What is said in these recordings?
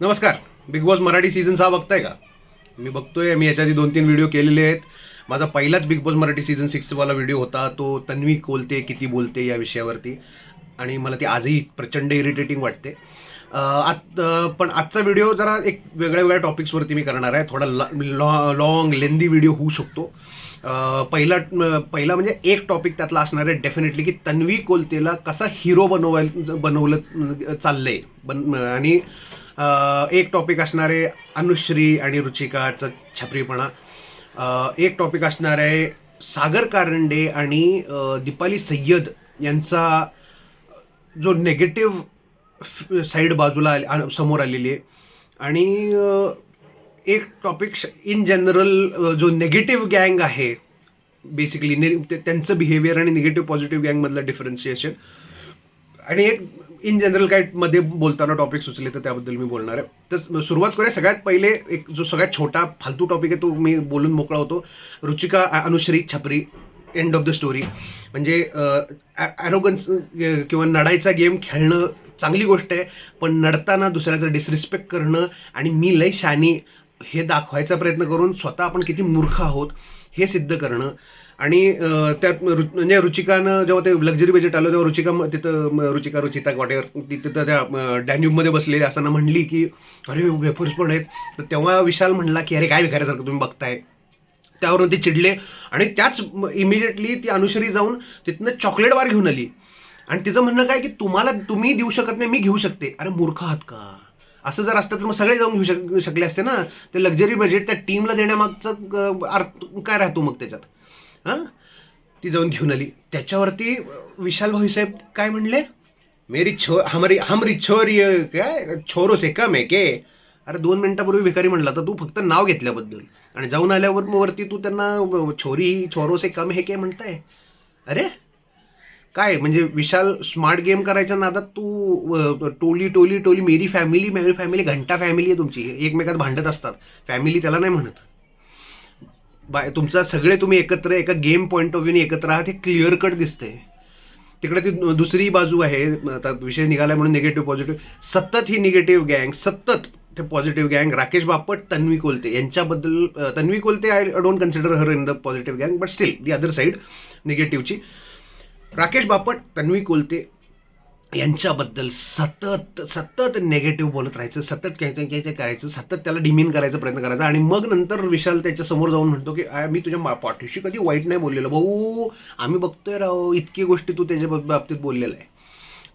नमस्कार. Big boss Marathi season सहा बघताय का? मी बघतोय मी याच्या आधी दोन तीन व्हिडिओ केलेले आहेत. माझा पहिलाच बिग बॉस मराठी सीझन सिक्सवाला व्हिडिओ होता. तो तन्वी कोलते किती बोलते या विषयावरती. आणि मला ती आजही प्रचंड इरिटेटिंग वाटते. आत पण आजचा व्हिडिओ जरा एक वेगळ्या वेगळ्या टॉपिक्सवरती मी करणार आहे. थोडा लॉंग लेंदी व्हिडिओ होऊ शकतो. पहिला पहिला म्हणजे एक टॉपिक त्यातला असणार आहे डेफिनेटली की तन्वी कोलतेला कसा हिरो बनवाय बनवलं चाललं चाललंय. बन आणि एक टॉपिक असणारे अनुश्री आणि रुचिकाचा छपरीपणा. एक टॉपिक असणार आहे सागर कारंडे आणि दीपाली सय्यद यांचा जो नेगेटिव्ह साईड बाजूला आ- समोर आलेली आहे. आणि एक टॉपिक इन जनरल जो नेगेटिव्ह गँग आहे बेसिकली त्यांचं बिहेवियर आणि निगेटिव्ह पॉझिटिव्ह गँगमधलं डिफरन्शिएशन आणि एक इन जनरल काय मध्ये बोलताना टॉपिक सुचले तर त्याबद्दल मी बोलणार आहे. तर सुरुवात करूया. सगळ्यात पहिले एक जो सगळ्यात छोटा फालतू टॉपिक आहे तो मी बोलून मोकळा होतो. रुचिका अनुश्री छपरी एंड ऑफ द स्टोरी म्हणजे ॲरोगन्स किंवा नडायचा गेम खेळणं चांगली गोष्ट आहे पण नडताना दुसऱ्याचं डिसरिस्पेक्ट करणं आणि मी लय शानी हे दाखवायचा प्रयत्न करून स्वतः आपण किती मूर्ख आहोत हे सिद्ध करणं. आणि त्यात रु- म्हणजे रुचिकानं जेव्हा ते लक्झरी बजेट आलं तेव्हा रुचिका तिथं रुचिका रुचिता वॉटेवर तिथं त्या डॅन्यूबमध्ये बसलेली असताना म्हणली की अरे वेफर्स पण आहेत. तर तेव्हा विशाल म्हणला की अरे काय विकायसारखं तुम्ही बघताय. त्यावरून ते चिडले आणि त्याच इमिजिएटली ती अनुश्री जाऊन तिथनं चॉकलेट बार घेऊन आली. आणि तिचं म्हणणं काय की तुम्हाला तुम्ही देऊ शकत नाही मी घेऊ शकते. अरे मूर्ख आहात का? असं जर असतं तर मग सगळे जाऊन घेऊ शक शकले असते ना. ते लक्झरी बजेट त्या टीमला देण्यामागचं अर्थ काय राहतो मग त्याच्यात? हां? ती जाऊन घेऊन आली. त्याच्यावरती विशाल भाऊसाहेब काय म्हणले? मेरी छो हमारी हमरी छोरी काय? छोरो से कम आहे के? अरे दोन मिनिटापूर्वी भिकारी म्हणला तर तू फक्त नाव घेतल्याबद्दल. आणि जाऊन आल्यावर मग वरती तू त्यांना छोरी छोरो से कम हे के म्हणताय. अरे काय? म्हणजे विशाल स्मार्ट गेम करायच्या नादात तू टोली टोली टोली मेरी फॅमिली मेरी फॅमिली घंटा फॅमिली आहे तुमची. एकमेकात भांडत असतात. फॅमिली त्याला नाही म्हणत. बाय तुमचा सगळे तुम्ही एकत्र एका गेम पॉईंट ऑफ व्ह्यूने एकत्र आहात हे क्लिअर कट दिसते तिकडे ती दुसरी बाजू आहे आता विषय निघाला म्हणून निगेटिव्ह पॉझिटिव्ह सतत ही निगेटिव्ह गँग सतत ते पॉझिटिव्ह गँग राकेश बापट तन्वी कोलते. यांच्याबद्दल Tanvi Kolte I don't consider her in the positive गँग but still the other side निगेटिव्हची Rakesh Bapat Tanvi Kolte यांच्याबद्दल सतत सतत नेगेटिव्ह बोलत राहायचं सतत काहीतरी काहीतरी करायचं सतत त्याला डिमीन करायचा प्रयत्न करायचा. आणि मग नंतर विशाल त्याच्यासमोर जाऊन म्हणतो की मी तुझ्या मा- पाठीशी कधी वाईट नाही बोललेलो. भाऊ आम्ही बघतोय राव इतकी गोष्टी तू त्याच्या बाबतीत बोललेला आहे.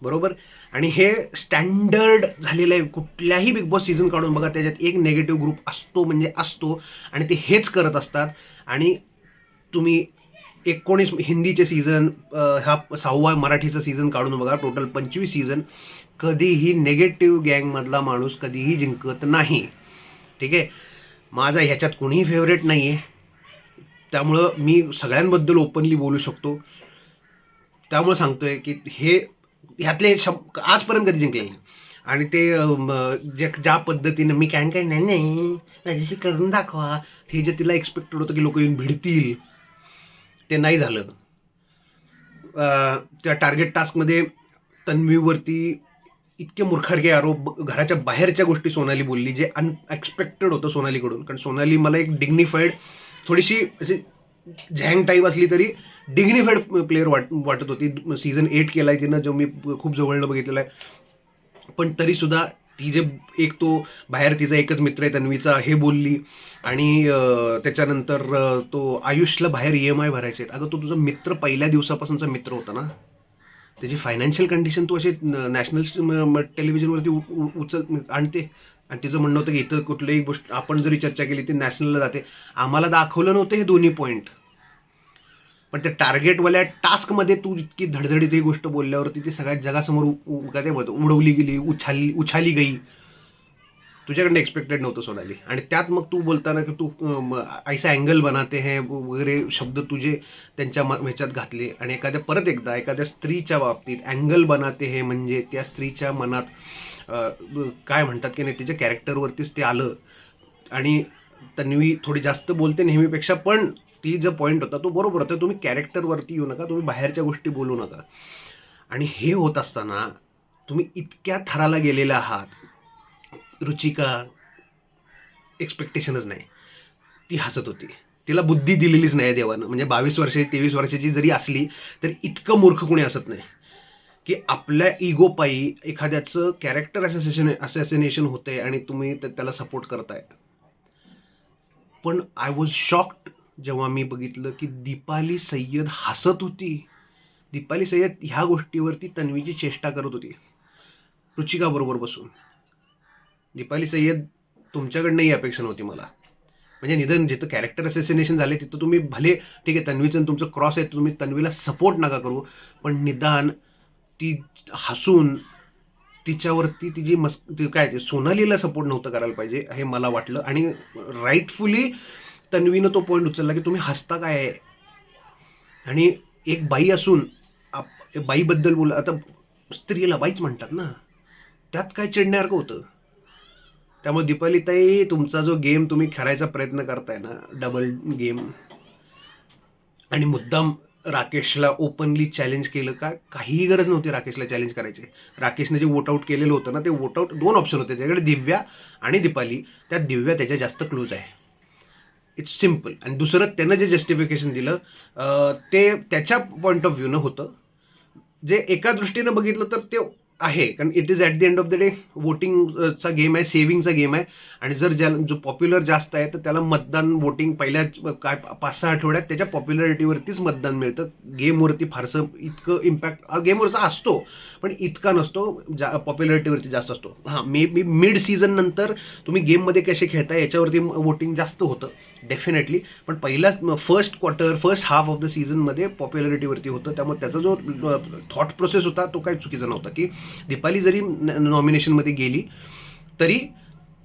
बरोबर? आणि हे स्टँडर्ड झालेलं आहे. कुठल्याही बिग बॉस सीझन काढून बघा त्याच्यात एक नेगेटिव्ह ग्रुप असतो म्हणजे असतो. आणि ते हेच करत असतात. आणि तुम्ही एकोणीस हिंदीचे सीझन हा सहावा मराठीचं सीझन काढून बघा. टोटल पंचवीस सीझन कधीही नेगेटिव्ह गँगमधला माणूस कधीही जिंकत नाही. ठीक आहे? माझा ह्याच्यात कुणीही फेवरेट नाही आहे त्यामुळं मी सगळ्यांबद्दल ओपनली बोलू शकतो. त्यामुळे सांगतोय की हे ह्यातले शब आजपर्यंत कधी जिंकले नाही. आणि ते जे ज्या पद्धतीनं मी काय काय नाही नाही माझ्याशी करून दाखवा. हे जे तिला एक्सपेक्टेड होतं की लोक येऊन भिडतील. ते नाही झालं. त्या टार्गेट टास्कमध्ये तन्वीवरती इतके मूर्खारके आरोप घराच्या बाहेरच्या गोष्टी सोनाली बोलली जे अनएक्सपेक्टेड होतं सोनालीकडून. कारण सोनाली मला एक डिग्निफाईड थोडीशी अशी झँग टाईप असली तरी डिग्निफाईड प्लेअर वाट वाटत होती. सीझन एट केलाय तिनं जो मी खूप जवळनं बघितलेला आहे. पण तरीसुद्धा ती जे एक तो बाहेर तिचा एकच मित्र आहे तन्वीचा हे बोलली. आणि त्याच्यानंतर तो आयुषला बाहेर ई एम आय भरायचे आहेत. अगं तो तुझा मित्र पहिल्या दिवसापासूनचा मित्र होता ना? त्याची फायनान्शियल कंडिशन तू अशी नॅशनल टेलिव्हिजनवरती उ- उचल आणते. आणि तिचं म्हणणं होतं की इथं कुठलीही गोष्ट आपण जरी चर्चा केली ती नॅशनलला जाते. आम्हाला दाखवलं नव्हतं हे दोन्ही पॉईंट पण त्या टार्गेटवाल्या टास्कमध्ये तू इतकी धडधडीत ही गोष्ट बोलल्यावरती ती सगळ्या जगासमोर उ- काय ते बोलतो उडवली गेली उछाली उछाली गई. तुझ्याकडनं एक्सपेक्टेड नव्हतं सोनाली. आणि त्यात मग तू बोलताना की तू ऐसा अँगल बनाते हैं वगैरे शब्द तुझे त्यांच्या म- ह्याच्यात घातले. आणि एखाद्या परत एकदा एखाद्या स्त्रीच्या बाबतीत अँगल बनाते हे म्हणजे त्या स्त्रीच्या मनात काय म्हणतात की नाही तिच्या कॅरेक्टरवरतीच ते आलं. आणि तन्वी थोडी जास्त बोलते नेहमीपेक्षा पण ती जो पॉईंट होता तो बरोबर होता. तुम्ही कॅरेक्टरवरती येऊ नका तुम्ही बाहेरच्या गोष्टी बोलू नका. आणि हे होत असताना तुम्ही इतक्या थराला गेलेला आहात रुचिका एक्सपेक्टेशनच नाही. ती हसत होती. तिला बुद्धी दिलेलीच नाही देवानं. म्हणजे बावीस वर्षाची तेवीस वर्षाची जरी असली तर इतकं मूर्ख कोणी असत नाही. की आपल्या इगोपायी एखाद्याचं कॅरेक्टर असॅसिशन असॅसिनेशन होतंय आणि तुम्ही त्याला सपोर्ट करताय. पण आय वॉज शॉक्ड जेव्हा मी बघितलं की दीपाली सय्यद हसत होती. दीपाली सय्यद ह्या गोष्टीवरती तन्वीची चेष्टा करत होती. रुचिकाबरोबर बसून. दीपाली सय्यद तुमच्याकडनं ही अपेक्षा नव्हती मला. म्हणजे निधन जिथं कॅरेक्टर असॅसिनेशन झाले तिथं तुम्ही भले ठीक आहे तन्वीचं तुमचं क्रॉस आहे तुम्ही तन्वीला सपोर्ट नका करू पण निदान ती हसून तिच्यावरती तिची मस ती काय ते सोनालीला सपोर्ट नव्हतं करायला पाहिजे हे मला वाटलं. आणि राईटफुली तन्वीनं तो पॉईंट उचलला की तुम्ही हसता काय आहे? आणि एक बाई असून आप बाईबद्दल बोला आता स्त्रीला बाईच म्हणतात ना. त्यात काय चिडण्यासारखं होतं? त्यामुळे दीपाली ताई तुमचा जो गेम तुम्ही खेळायचा प्रयत्न करताय ना डबल गेम आणि मुद्दाम राकेशला ओपनली चॅलेंज केलं का? काहीही गरज नव्हती राकेशला चॅलेंज करायची. राकेशने जे वोट आउट केलेलं होतं ना ते वोट आउट दोन ऑप्शन होते. त्याच्याकडे दिव्या आणि दीपाली. त्यात दिव्या त्याच्या जास्त क्लोज आहे. इट्स सिंपल आणि दुसरं त्यानं जे जस्टिफिकेशन दिलं ते त्याच्या पॉईंट ऑफ व्ह्यूनं होतं. जे एका दृष्टीनं बघितलं तर ते आहे. कारण it is at the end of the day वोटिंगचा game आहे सेव्हिंगचा गेम आहे. आणि जर ज्या जो पॉप्युलर जास्त आहे तर त्याला मतदान वोटिंग पहिल्या काय पाच सहा आठवड्यात त्याच्या पॉप्युलरिटीवरतीच मतदान मिळतं. गेमवरती फारसं इतकं इम्पॅक्ट गेमवरचा असतो पण इतका नसतो जा पॉप्युलरिटीवरती जास्त असतो. हां मे बी मिड सीझन नंतर तुम्ही गेममध्ये कसे खेळता याच्यावरती वोटिंग जास्त होतं डेफिनेटली पण पहिला first quarter first half of the सीझनमध्ये पॉप्युलरिटीवरती होतं. त्यामुळे त्याचा जो थॉट प्रोसेस होता तो काही चुकीचा नव्हता की दीपाली जरी नॉमिनेशनमध्ये गेली तरी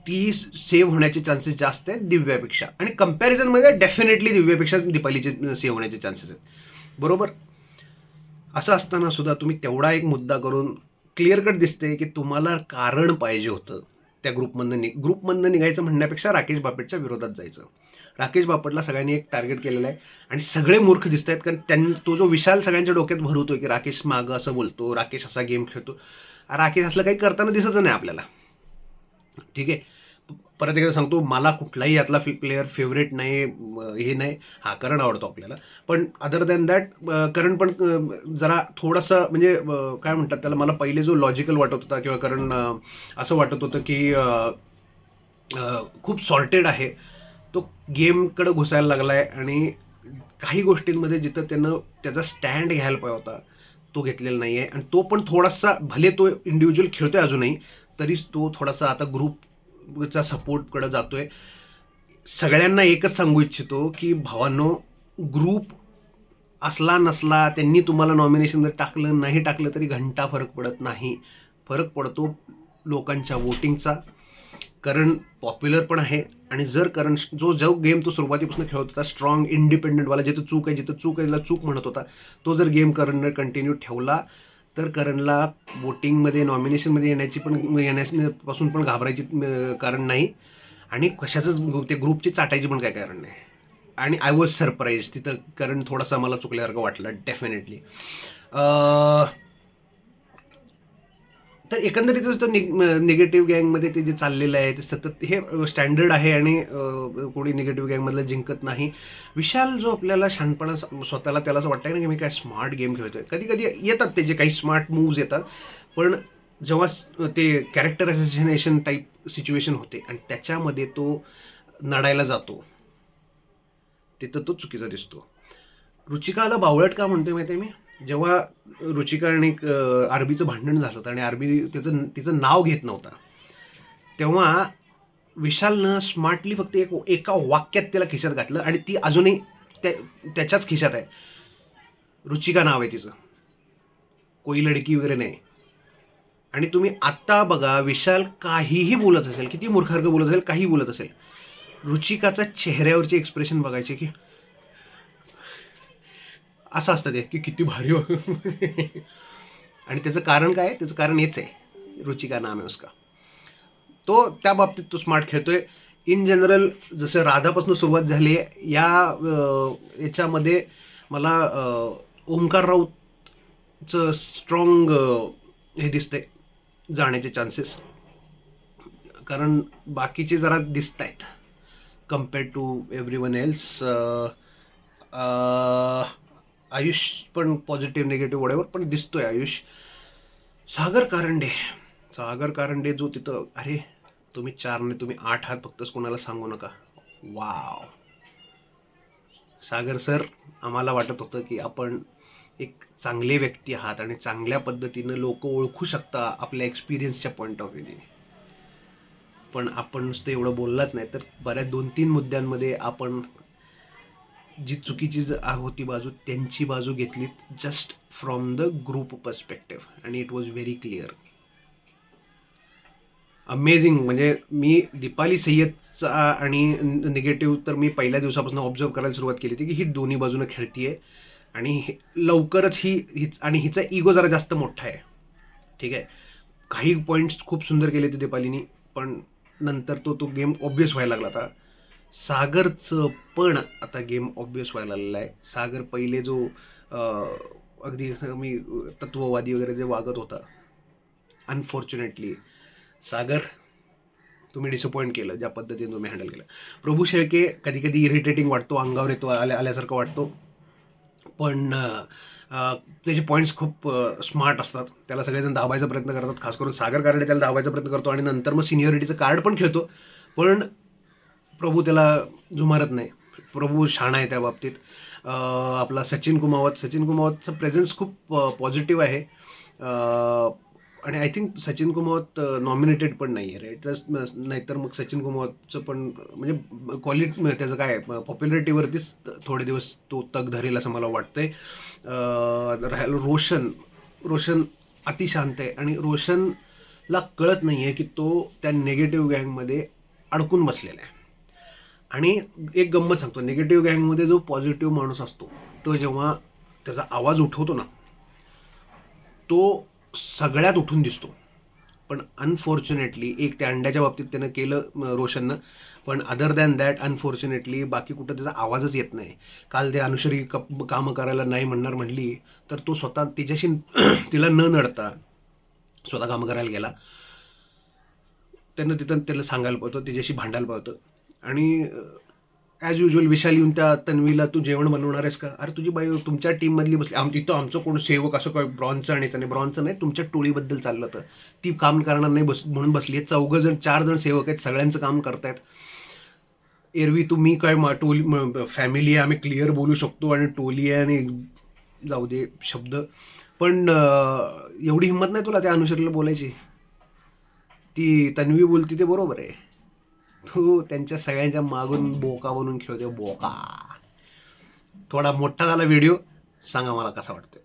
ती सेव्ह होण्याचे चान्सेस जास्त आहेत दिव्यापेक्षा. आणि कम्पॅरिझनमध्ये डेफिनेटली दिव्यापेक्षा दीपालीचे सेव्ह होण्याचे चान्सेस आहेत. बरोबर? असं असताना सुद्धा तुम्ही तेवढा एक मुद्दा करून क्लिअर कट दिसते की तुम्हाला कारण पाहिजे होतं त्या ग्रुपमधनं नि ग्रुपमधनं निघायचं म्हणण्यापेक्षा राकेश बापेटच्या विरोधात जायचं. राकेश बापटला सगळ्यांनी एक टार्गेट केलेलं आहे. आणि सगळे मूर्ख दिसत आहेत कारण त्यां तो जो विशाल सगळ्यांच्या डोक्यात भरवतोय की राकेश मागं असं बोलतो राकेश असा गेम खेळतो. राकेश असलं काही करताना दिसत नाही आपल्याला. ठीक आहे? परत एकदा सांगतो मला कुठलाही यातला प्लेअर फेवरेट नाही हे नाही. हा करण आवडतो आपल्याला. पण अदर दॅन दॅट करण पण जरा थोडंसं म्हणजे काय म्हणतात त्याला मला पहिले जो लॉजिकल वाटत होता किंवा करण असं वाटत होतं की खूप सॉर्टेड आहे. तो गेमकडं घुसायला लागला आहे आणि काही गोष्टींमध्ये जिथं त्यानं त्याचा स्टँड घ्यायला पाहिजे होता तो घेतलेला नाही आहे आणि तो पण थोडासा भले तो इंडिव्हिज्युअल खेळतोय अजूनही तरी तो थोडासा आता ग्रुपचा सपोर्टकडे जातोय. सगळ्यांना एकच सांगू इच्छितो की भावांनो ग्रुप असला नसला त्यांनी तुम्हाला नॉमिनेशनमध्ये टाकलं नाही टाकलं तरी घंटा फरक पडत नाही. फरक पडतो लोकांच्या वोटिंगचा कारण पॉप्युलर पण आहे आणि जर करण जो जो गेम तो सुरुवातीपासून खेळत होता स्ट्रॉंग इंडिपेंडंटवाला जिथं चूक आहे जिथं चूक आहे त्याला चूक म्हणत होता तो जर गेम करणनं कंटिन्यू ठेवला तर करणला वोटिंगमध्ये नॉमिनेशनमध्ये येण्याची पण येण्यापासून पण घाबरायची कारण नाही. आणि कशाचंच ते ग्रुपची चाटायची पण काय कारण नाही. आणि आय वॉज सरप्राईज तिथं करण थोडासा मला चुकल्यासारखं वाटलं डेफिनेटली तर एकंदरीतच तो निगेटिव्ह गँगमध्ये ते जे चाललेलं आहे ते सतत हे स्टँडर्ड आहे आणि कोणी निगेटिव्ह गँगमधलं जिंकत नाही. विशाल जो आपल्याला शहाणपणा स्वतःला त्याला असं वाटतं ना की मी काय स्मार्ट गेम खेळतोय. कधी कधी येतात ते जे काही स्मार्ट मूव्ज येतात पण जेव्हा ते कॅरेक्टर असॅसिनेशन टाईप सिच्युएशन होते आणि त्याच्यामध्ये तो नडायला जातो तिथं तो चुकीचा दिसतो. रुचिकाला बावळट का म्हणतोय माहिती आहे मी? जेव्हा रुचिका आणि अरबीचं आरबीचं भांडण झालं होतं आणि आरबी त्याचं तिचं नाव घेत नव्हता तेव्हा विशालनं स्मार्टली फक्त एक एका वाक्यात त्याला खिशात घातलं आणि ती अजूनही त्या त्याच्याच खिशात आहे. रुचिका नाव आहे तिचं. कोई लडकी वगैरे नाही. आणि तुम्ही आत्ता बघा विशाल काहीही बोलत असेल किती मूर्खार्ग बोलत असेल काही बोलत असेल रुचिकाचा चेहऱ्यावरचे एक्सप्रेशन बघायचे की असं असतं ते की किती भारी हो. आणि त्याचं कारण काय? आहे? त्याचं कारण हेच आहे. रुचिका नाम आहे उसका. तो त्या बाबतीत तो स्मार्ट खेळतोय. इन जनरल जसं राधापासून सुरुवात झाली आहे या याच्यामध्ये मला ओंकार राऊतचं स्ट्रॉंग हे दिसतंय जाण्याचे चान्सेस कारण बाकीचे जरा दिसत आहेत compared to everyone else Ayush पण पॉझिटिव्ह निगेटिव्ह वडेवर पण दिसतोय आयुष. सागर कारंडे. सागर कारंडे जो तिथं अरे तुम्ही चार नाही तुम्ही आठ आहात फक्तच कोणाला सांगू नका. वाव सागर सर आम्हाला वाटत होतं की आपण एक चांगले व्यक्ती आहात आणि चांगल्या पद्धतीनं लोक ओळखू शकता आपल्या एक्सपिरियन्सच्या पॉईंट ऑफ व्ह्यूने पण आपण नुसतं एवढं बोललाच नाही तर बऱ्याच दोन तीन मुद्द्यांमध्ये आपण जी चुकीची ज- होती बाजू त्यांची बाजू घेतली just from the group perspective आणि it was very clear amazing म्हणजे मी दीपाली सय्यदचा आणि निगेटिव्ह तर मी पहिल्या दिवसापासून ऑब्झर्व करायला सुरुवात केली होती की ही दोन्ही बाजूनं खेळतीये. आणि हे- लवकरच ही हिच आणि हिचा इगो जरा जास्त मोठा आहे. ठीक आहे? काही पॉईंट्स खूप सुंदर केले होते दीपालीनी पण नंतर तो तो गेम ऑब्वियस व्हायला लागला आता सागरचं पण आता गेम ऑब्विस व्हायला लागलेला आहे. सागर पहिले जो अगदी मी तत्ववादी वगैरे जे वागत होता अनफॉर्च्युनेटली सागर तुम्ही डिसअपॉइंट केलं ज्या पद्धतीने तुम्ही हँडल केलं. प्रभू शेळके कधी कधी इरिटेटिंग वाटतो अंगावर येतो आल्या आल्यासारखं वाटतो. पण त्याचे पॉईंट्स खूप स्मार्ट असतात. त्याला सगळेजण धावायचा प्रयत्न करतात खास करून सागर कारडे त्याला धावायचा प्रयत्न करतो आणि नंतर मग सिनियरिटीचं कार्ड पण खेळतो. पण प्रभू त्याला जुमारत नाही. प्रभू शाणा आहे त्या बाबतीत. आपला सचिन कुमावत सचिन कुमावतचं प्रेझेन्स खूप पॉझिटिव्ह आहे. आणि I think Sachin Kumawat nominated पण नाही आहे. राईट नाहीतर मग सचिन कुमावतचं पण म्हणजे क्वालिटी त्याचं काय पॉप्युलरिटीवरतीच थोडे दिवस तो तग धरेल असं मला वाटतंय. अं, राहिलं रोशन रोशन अतिशांत आहे. आणि रोशनला कळत नाही आहे की तो त्या नेगेटिव्ह गँगमध्ये अडकून बसलेला आहे. आणि एक गंमत सांगतो. निगेटिव्ह गँगमध्ये जो पॉझिटिव्ह माणूस असतो तो जेव्हा त्याचा आवाज उठवतो ना तो सगळ्यात उठून दिसतो. पण अनफॉर्च्युनेटली एक त्या अंड्याच्या बाबतीत त्यानं केलं रोशननं. पण अदर दॅन दॅट अनफॉर्च्युनेटली बाकी कुठं त्याचा आवाजच येत नाही. काल ते अनुश्री कप कामं करायला नाही म्हणणार म्हणली तर तो स्वतः तिच्याशी तिला न नडता स्वतः कामं करायला गेला. त्यांना तिथं त्याला सांगायला पाहतो तिच्याशी भांडायला पाहतं. आणि ॲज युजल विशाल येऊन त्या तन्वीला तू जेवण बनवणार आहेस का? अरे तुझी बाई तुमच्या टीममधली बसली. आम तिथं आमचं कोण सेवक असं काय ब्रॉन्झचं आणायचं नाही. ब्रॉन्झचं नाही तुमच्या टोळीबद्दल चाललं तर. ती काम करणार नाही बस म्हणून बसली आहे. चौघं जण चार जण सेवक आहेत सगळ्यांचं काम करतायत. एरवी तुम्ही काय मा टोली फॅमिली आहे आम्ही क्लिअर बोलू शकतो आणि टोली आहे आणि जाऊ दे शब्द. पण एवढी हिंमत नाही तुला त्या अनुसरीला बोलायची? ती तन्वी बोलती ते बरोबर आहे. तू त्यांच्या सगळ्यांच्या मागून बोका बनून खेळतो बोका. थोडा मोठा झाला व्हिडिओ सांगा मला कसा वाटतोय?